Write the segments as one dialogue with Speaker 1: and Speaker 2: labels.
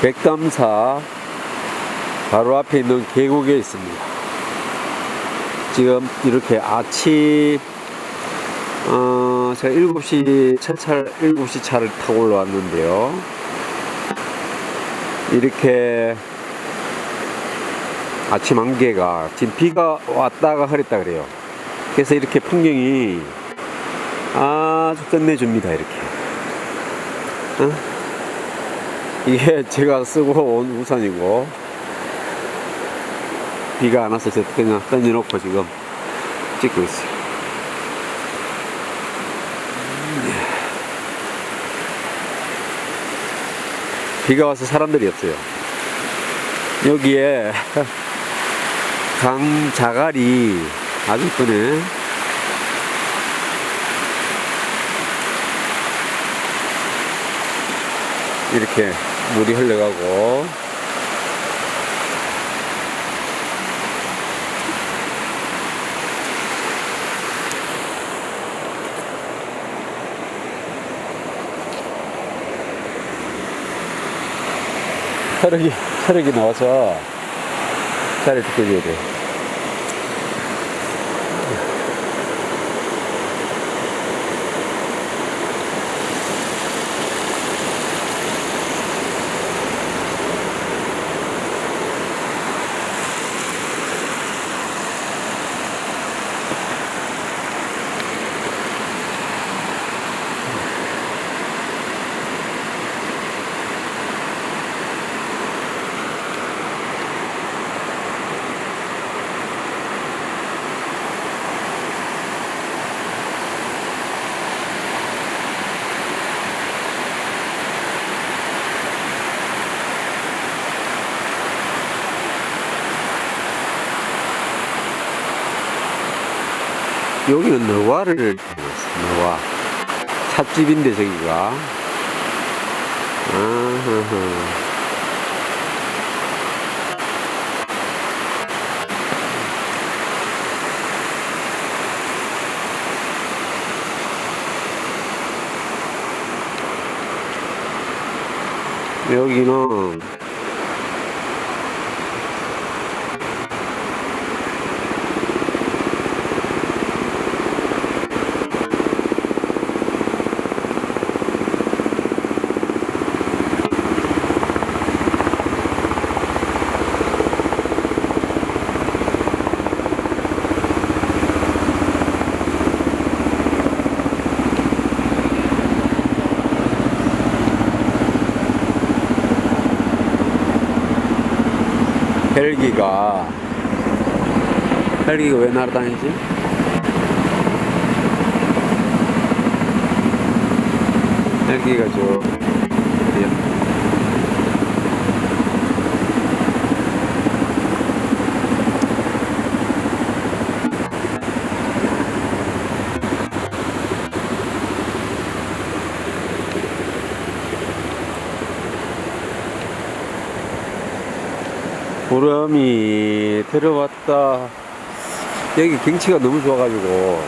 Speaker 1: 백담사 바로 앞에 있는 계곡에 있습니다. 지금 이렇게 아침 어, 제가 7시 첫차 7시 차를 타고 올라왔는데요. 이렇게 아침 안개가 지금 비가 왔다가 흐렸다 그래요. 그래서 이렇게 풍경이 아주 끝내줍니다. 이렇게. 어? 이게 제가 쓰고 온 우산이고 비가 안 와서 저 그냥 던져놓고 지금 찍고 있어요. 비가 와서 사람들이 없어요. 여기에 강 자갈이 아주 이쁘네. 이렇게 물이 흘러가고 혈액이 혈액이 나와서 자리를 비켜줘야 돼. 여기는 너와를 너와. 찻집인데 저기가. 아하하. 여기는 헬기가 헬기가 왜 날아다니지? 헬기가 저 구름이 들어왔다. 여기 경치가 너무 좋아가지고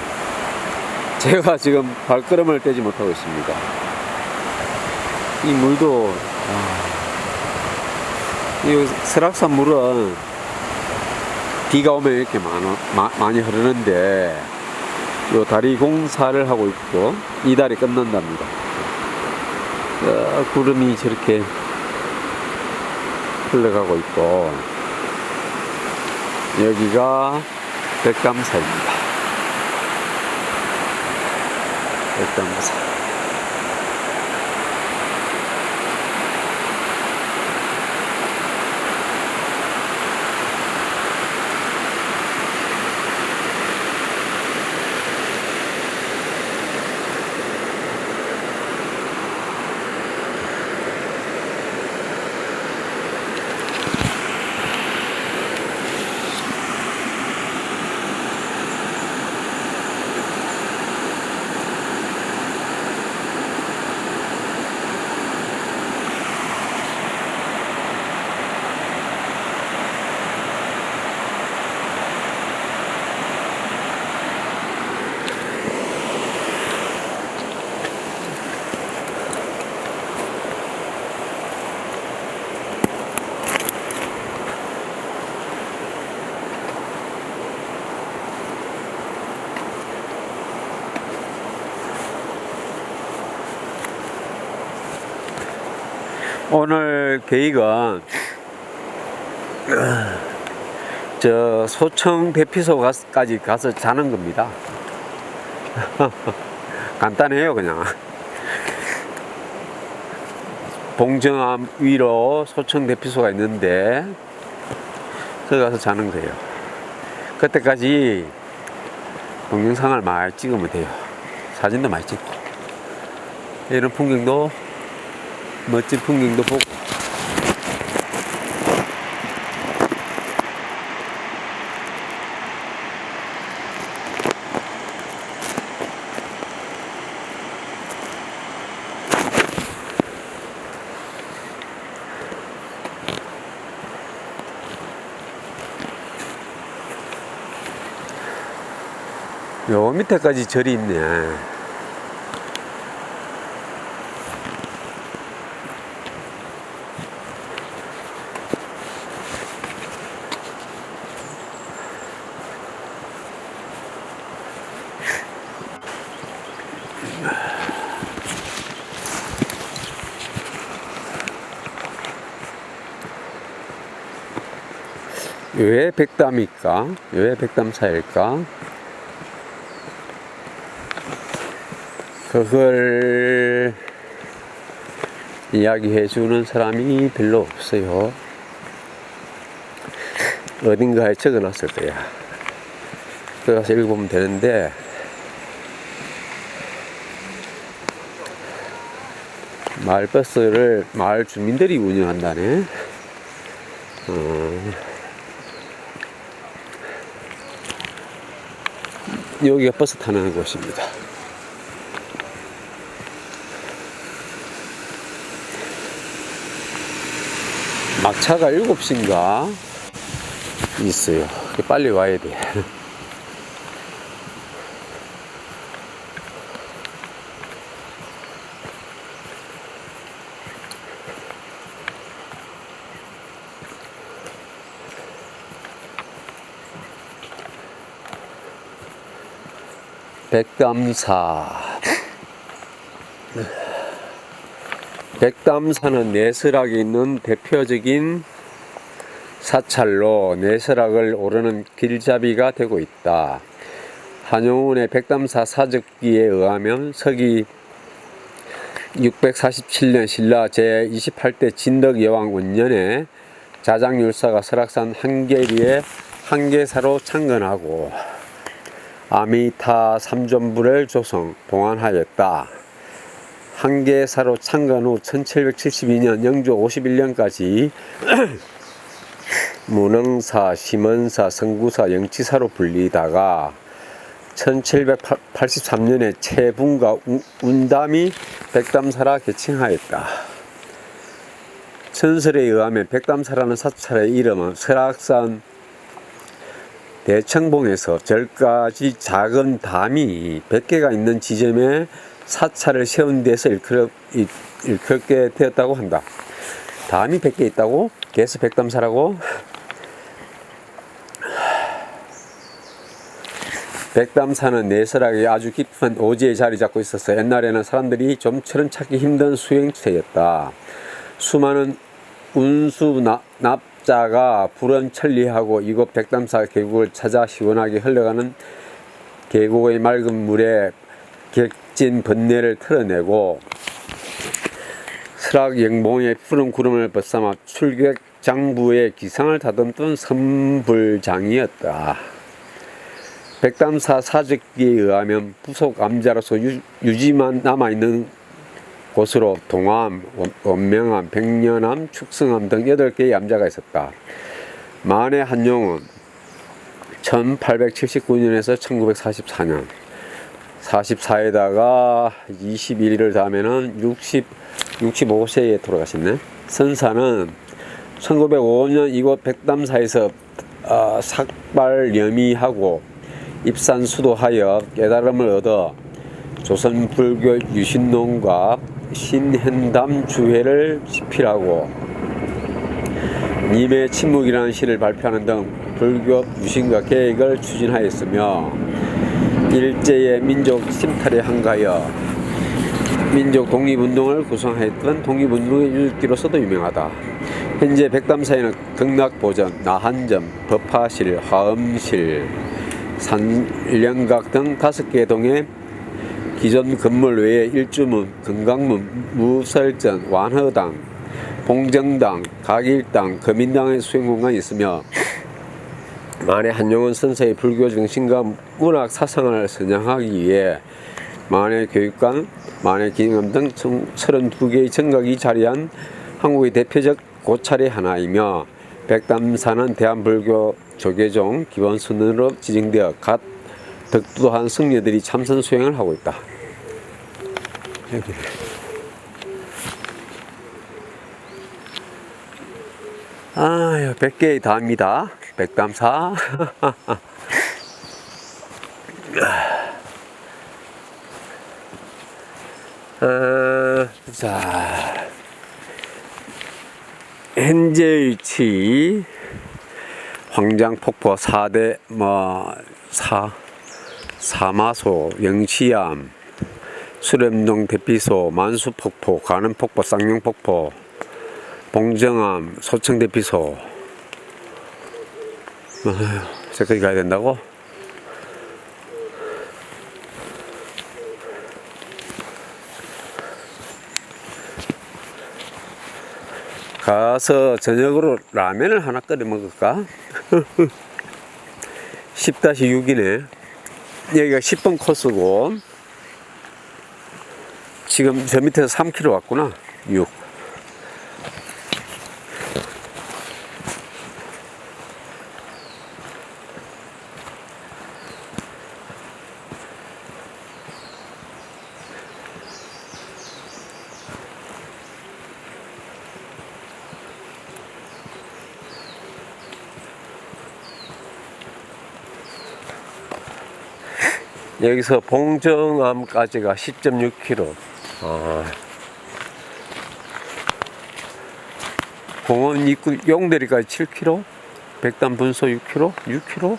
Speaker 1: 제가 지금 발걸음을 떼지 못하고 있습니다. 이 물도 아, 이 설악산 물은 비가 오면 이렇게 많아, 마- 많이 흐르는데 요 다리 공사를 하고 있고 이 달이 끝난답니다. 어, 구름이 저렇게 흘러가고 있고 여기가 백감사입니다. 백감사. 오늘 계획은 저 소청 대피소까지 가서 자는 겁니다. 간단해요, 그냥. 봉정암 위로 소청 대피소가 있는데 거기 가서 자는 거예요. 그때까지 동영상을 많이 찍으면 돼요. 사진도 많이 찍고 이런 풍경도 멋진 풍경도 보고 요 밑에까지 절이 있네. 왜 백담일까? 왜 백담사일까? 그걸 이야기해 주는 사람이 별로 없어요. 어딘가에 적어 놨을 거야. 그 가서 읽어보면 되는데, 마을버스를 마을 주민들이 운영한다네. 어, 여기가 버스 타는 곳입니다. 막차가 7시인가 있어요. 빨리 와야 돼. 백담사. 백담사는 내설악에 있는 대표적인 사찰로 내설악을 오르는 길잡이가 되고 있다. 한용운의 백담사 사적기에 의하면 서기 647년 신라 제28대 진덕 여왕 원년에 자장율사가 설악산 한계리에 한계사로 창건하고 아미타 삼존부를 조성 봉안하였다. 한계사로 창건 후 1772년 영조 51년까지 문흥사, 심원사, 성구사, 영치사로 불리다가 1783년에 채분과 운담이 백담사라 개칭하였다. 전설에 의하면 백담사라는 사찰의 이름은 설악산 대청봉에서 절까지 작은 담이 100개가 있는 지점에 사찰을 세운 데서 일컬, 일컬게 되었다고 한다. 담이 100개 있다고? 개수 백담사라고? 백담사는 내설하게 아주 깊은 오지에 자리 잡고 있어서 옛날에는 사람들이 좀처럼 찾기 힘든 수행처였다. 수많은 운수 납 자가 불은 천리하고 이곳 백담사 계곡을 찾아 시원하게 흘러가는 계곡의 맑은 물에 객진 번뇌를 털어내고 설악 영봉의 푸른 구름을 벗삼아 출객 장부의 기상을 다듬던 선불장이었다. 백담사 사적기에 의하면 부속 암자로서 유, 유지만 남아있는 곳으로 동암, 원명암, 백년암, 축성암 등 8개의 암자가 있었다. 만의 한용은 1879년에서 1944년 44에다가 21을 더하면은 60, 65세에 돌아가셨네. 선사는 1905년 이곳 백담사에서 어, 삭발염이하고 입산 수도하여 깨달음을 얻어 조선 불교 유신론과 신현담 주회를 집필하고 님의 침묵이라는 시를 발표하는 등 불교 유신과 계획을 추진하였으며 일제의 민족 침탈에 한가하여 민족 독립운동을 구성했던 독립운동의 일기로서도 유명하다. 현재 백담사에는 극락보전, 나한점, 법화실, 화엄실, 산령각 등 다섯 개 동의 기존 건물 외에 일주문, 건강문, 무설전, 완허당, 봉정당, 각일당, 거민당의 수행 공간이 있으며 만해 한용운 선사의 불교 정신과 문학 사상을 선양하기 위해 만해 교육관, 만해 기념관 등 32개의 정각이 자리한 한국의 대표적 고찰의 하나이며 백담사는 대한불교 조계종 기본순으로 지정되어 각 덕도한 승려들이 참선 수행을 하고 있다. 여기. 아유, 100개의 다입니다. 백담사. 어, 자, 현재 위치 황장폭포 4대 뭐 사, 사마소, 영시암, 수렴동 대피소, 만수폭포, 가는폭포, 쌍용폭포, 봉정암, 소청대피소. 아휴, 저까지 가야 된다고? 가서 저녁으로 라면을 하나 끓여 먹을까? 10-6이네. 여기가 10번 코스고, 지금 저 밑에서 3km 왔구나. 6. 여기서 봉정암까지가 10.6km. 아. 공원 입구 용대리까지 7km. 백담 분소 6km. 6km.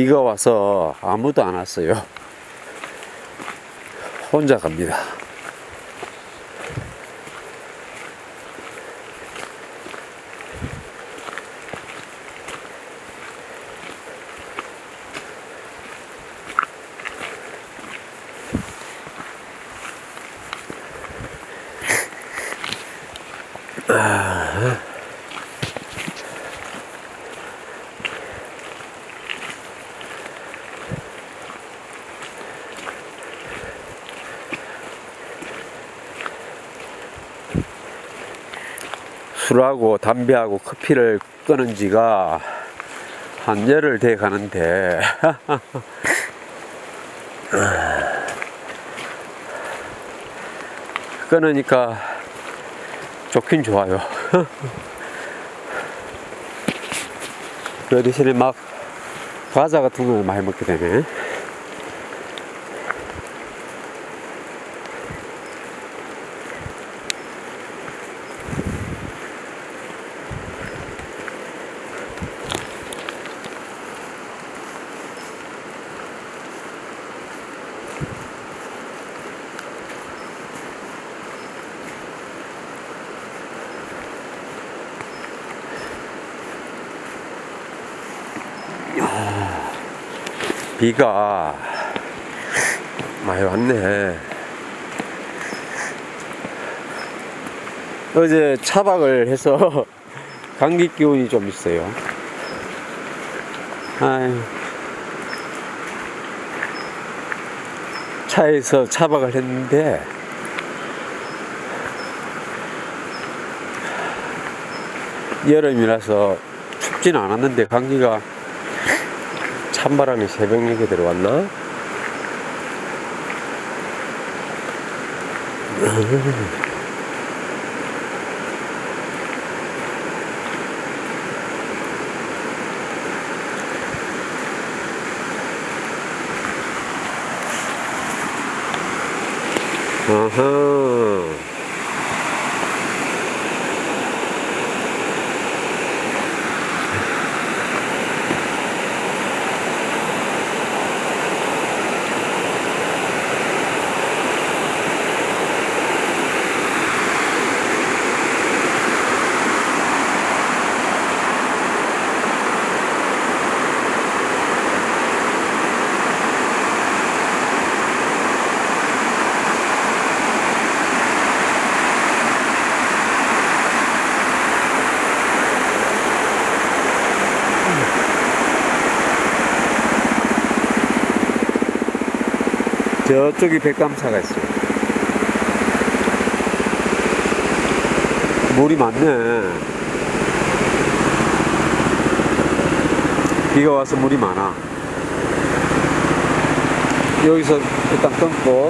Speaker 1: 비가 와서 아무도 안 왔어요. 혼자 갑니다. 술하고 담배하고 커피를 끊은 지가 한 열흘 돼 가는데 끊으니까 좋긴 좋아요. 그 대신에 막 과자 같은 걸 많이 먹게 되네. 비가 많이 왔네. 어제 차박을 해서 감기 기운이 좀 있어요. 아유. 차에서 차박을 했는데 여름이라서 춥진 않았는데 감기가
Speaker 2: 찬바람이 새벽녘에 들어왔나?
Speaker 1: 아 저쪽이 백감사가 있어요. 물이 많네. 비가 와서 물이 많아. 여기서 일단 끊고